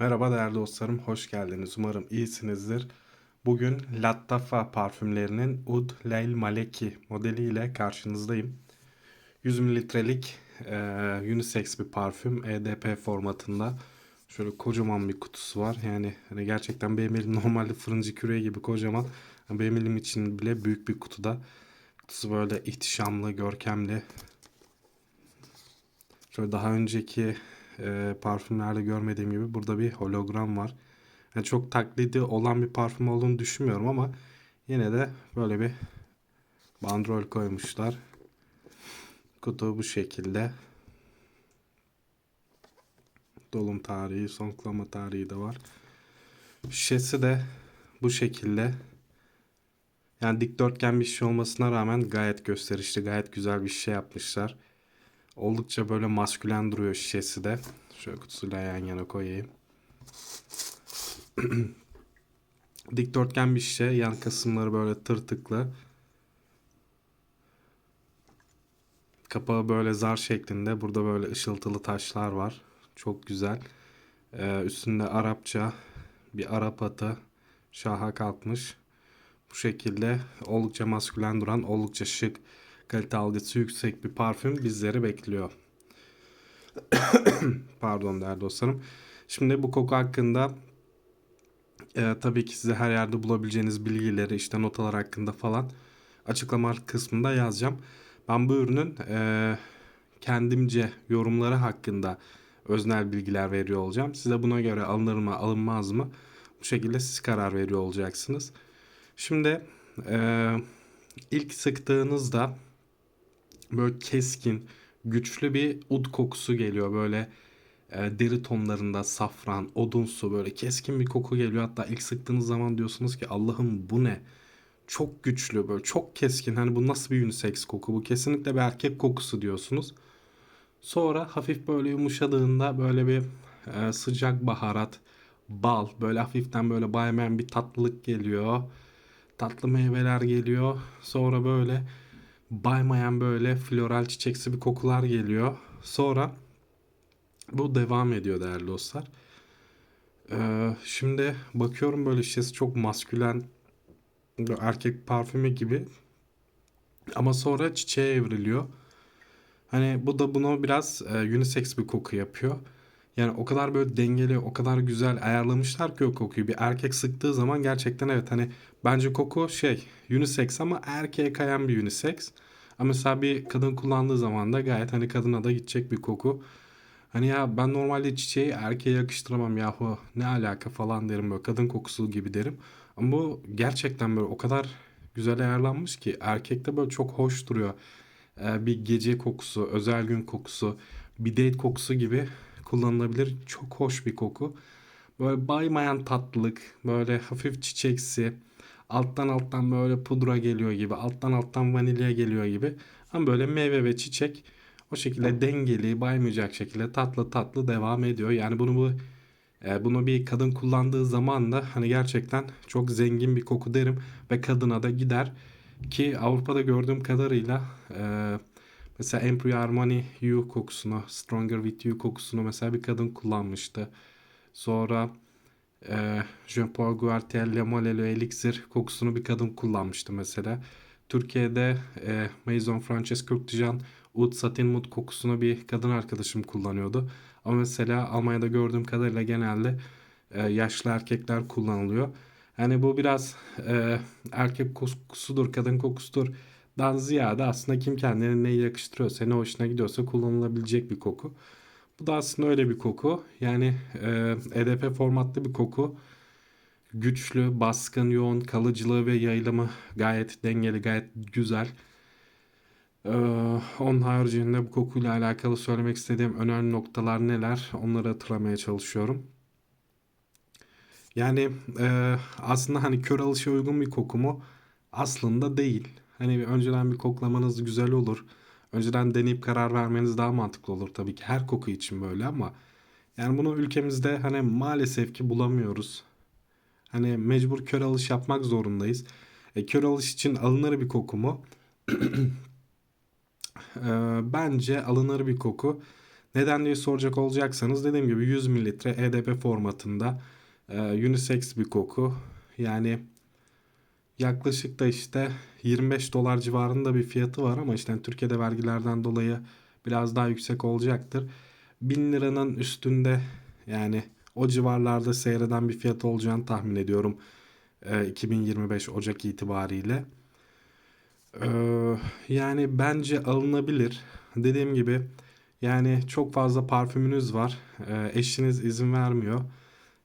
Merhaba değerli dostlarım, hoş geldiniz. Umarım iyisinizdir. Bugün Lattafa parfümlerinin Oud Leil Maleki modeliyle karşınızdayım. 100 mililitrelik e, unisex bir parfüm EDP formatında. Şöyle kocaman bir kutusu var. Yani hani gerçekten benim elim normalde fırıncı küreği gibi kocaman. Benim elim için bile büyük bir kutuda. Kutusu böyle ihtişamlı, görkemli. Şöyle daha önceki e, parfümlerde görmediğim gibi burada bir hologram var. Yani çok taklidi olan bir parfüm olduğunu düşünmüyorum ama yine de böyle bir bandrol koymuşlar. Kutu bu şekilde. Dolum tarihi, sonklama tarihi de var. Şişesi de bu şekilde. Yani dikdörtgen bir şişe olmasına rağmen gayet gösterişli, gayet güzel bir şey yapmışlar. Oldukça böyle maskülen duruyor şişesi de. Şöyle kutusuyla yan yana koyayım. Dikdörtgen bir şişe. Yan kısımları böyle tırtıklı. Kapağı böyle zar şeklinde. Burada böyle ışıltılı taşlar var. Çok güzel. Ee, üstünde Arapça bir Arap atı şaha kalkmış. Bu şekilde oldukça maskülen duran, oldukça şık, kalite algısı yüksek bir parfüm bizleri bekliyor. Pardon değerli dostlarım. Şimdi bu koku hakkında e, tabii ki size her yerde bulabileceğiniz bilgileri işte notalar hakkında falan açıklama kısmında yazacağım. Ben bu ürünün e, kendimce yorumları hakkında öznel bilgiler veriyor olacağım. Size buna göre alınır mı alınmaz mı bu şekilde siz karar veriyor olacaksınız. Şimdi e, ilk sıktığınızda böyle keskin, güçlü bir ud kokusu geliyor. Böyle e, deri tonlarında safran, odunsu böyle keskin bir koku geliyor. Hatta ilk sıktığınız zaman diyorsunuz ki Allah'ım bu ne? Çok güçlü böyle çok keskin. Hani bu nasıl bir unisex koku? Bu kesinlikle bir erkek kokusu diyorsunuz. Sonra hafif böyle yumuşadığında böyle bir e, sıcak baharat, bal böyle hafiften böyle baymayan bir tatlılık geliyor. Tatlı meyveler geliyor. Sonra böyle baymayan böyle floral çiçeksi bir kokular geliyor. Sonra bu devam ediyor değerli dostlar. Ee, şimdi bakıyorum böyle şişesi çok maskülen erkek parfümü gibi. Ama sonra çiçeğe evriliyor. Hani bu da bunu biraz e, unisex bir koku yapıyor. Yani o kadar böyle dengeli, o kadar güzel ayarlamışlar ki o kokuyu. Bir erkek sıktığı zaman gerçekten evet hani bence koku şey unisex ama erkeğe kayan bir unisex. Ama mesela bir kadın kullandığı zaman da gayet hani kadına da gidecek bir koku. Hani ya ben normalde çiçeği erkeğe yakıştıramam yahu ne alaka falan derim böyle kadın kokusu gibi derim. Ama bu gerçekten böyle o kadar güzel ayarlanmış ki erkekte böyle çok hoş duruyor. Ee, bir gece kokusu, özel gün kokusu, bir date kokusu gibi kullanılabilir. Çok hoş bir koku. Böyle baymayan tatlılık, böyle hafif çiçeksi, alttan alttan böyle pudra geliyor gibi, alttan alttan vanilya geliyor gibi. Ama böyle meyve ve çiçek o şekilde dengeli, baymayacak şekilde tatlı tatlı devam ediyor. Yani bunu bu e, bunu bir kadın kullandığı zaman da hani gerçekten çok zengin bir koku derim ve kadına da gider ki Avrupa'da gördüğüm kadarıyla e, mesela Emporio Armani You kokusunu, Stronger With You kokusunu mesela bir kadın kullanmıştı. Sonra e, Jean Paul Gaultier Le Molelo Elixir kokusunu bir kadın kullanmıştı mesela. Türkiye'de e, Maison Frances Kurkdüjan Oud Satin Mood kokusunu bir kadın arkadaşım kullanıyordu. Ama mesela Almanya'da gördüğüm kadarıyla genelde e, yaşlı erkekler kullanılıyor. Hani bu biraz e, erkek kokusudur, kadın kokusudur. Dan ziyade aslında kim kendine neyi yakıştırıyorsa, ne hoşuna gidiyorsa kullanılabilecek bir koku. Bu da aslında öyle bir koku. Yani e, EDP formatlı bir koku. Güçlü, baskın, yoğun, kalıcılığı ve yayılımı gayet dengeli, gayet güzel. Ee, onun haricinde bu kokuyla alakalı söylemek istediğim önemli noktalar neler onları hatırlamaya çalışıyorum. Yani e, aslında hani kör alışa uygun bir koku mu? Aslında değil. Hani bir önceden bir koklamanız güzel olur. Önceden deneyip karar vermeniz daha mantıklı olur tabii ki. Her koku için böyle ama yani bunu ülkemizde hani maalesef ki bulamıyoruz. Hani mecbur kör alış yapmak zorundayız. E, kör alış için alınır bir koku mu? e, bence alınır bir koku Neden diye soracak olacaksanız dediğim gibi 100 mililitre EDP formatında e, unisex bir koku. Yani yaklaşık da işte 25 dolar civarında bir fiyatı var ama işte Türkiye'de vergilerden dolayı biraz daha yüksek olacaktır. 1000 liranın üstünde yani o civarlarda seyreden bir fiyat olacağını tahmin ediyorum. e, 2025 Ocak itibariyle. Ee, yani bence alınabilir. Dediğim gibi yani çok fazla parfümünüz var. Ee, eşiniz izin vermiyor.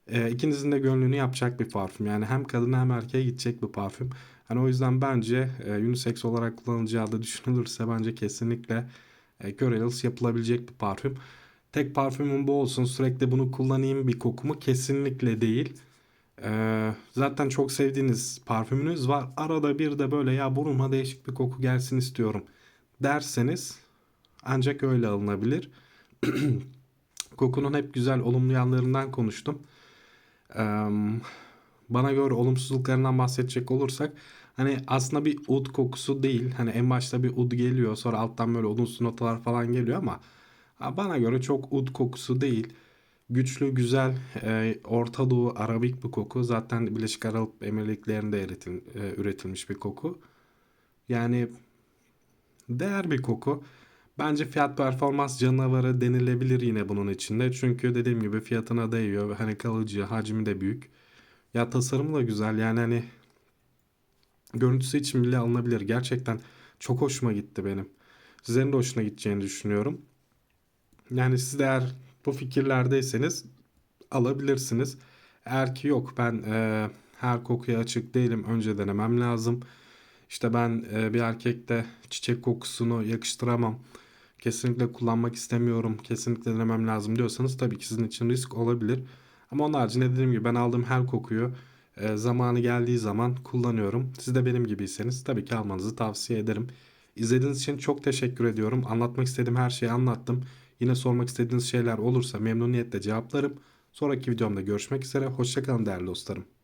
Ee, ikinizin de gönlünü yapacak bir parfüm. Yani hem kadına hem erkeğe gidecek bir parfüm. Hani o yüzden bence e, unisex olarak kullanılacağı da düşünülürse bence kesinlikle e, Görelius yapılabilecek bir parfüm. Tek parfümüm bu olsun sürekli bunu kullanayım bir kokumu kesinlikle değil. Ee, zaten çok sevdiğiniz parfümünüz var. Arada bir de böyle ya burnuma değişik bir koku gelsin istiyorum derseniz ancak öyle alınabilir. Kokunun hep güzel olumlu yanlarından konuştum. Bana göre olumsuzluklarından bahsedecek olursak hani aslında bir ud kokusu değil. Hani en başta bir ud geliyor sonra alttan böyle odunsu notalar falan geliyor ama bana göre çok ud kokusu değil. Güçlü, güzel, e, Orta Doğu Arabik bir koku. Zaten Birleşik Arap Emirlikleri'nde eritil- e, üretilmiş bir koku. Yani değer bir koku. Bence fiyat performans canavarı denilebilir yine bunun içinde. Çünkü dediğim gibi fiyatına değiyor. Hani kalıcı, hacmi de büyük. Ya tasarımı da güzel. Yani hani görüntüsü için bile alınabilir. Gerçekten çok hoşuma gitti benim. Sizlerin de hoşuna gideceğini düşünüyorum. Yani siz de eğer bu fikirlerdeyseniz alabilirsiniz. Eğer ki yok ben e, her kokuya açık değilim önce denemem lazım. İşte ben e, bir erkekte çiçek kokusunu yakıştıramam. Kesinlikle kullanmak istemiyorum. Kesinlikle denemem lazım diyorsanız tabii ki sizin için risk olabilir. Ama onun haricinde dediğim gibi ben aldığım her kokuyu e, zamanı geldiği zaman kullanıyorum. Siz de benim gibiyseniz tabii ki almanızı tavsiye ederim. İzlediğiniz için çok teşekkür ediyorum. Anlatmak istediğim her şeyi anlattım. Yine sormak istediğiniz şeyler olursa memnuniyetle cevaplarım. Sonraki videomda görüşmek üzere. Hoşçakalın değerli dostlarım.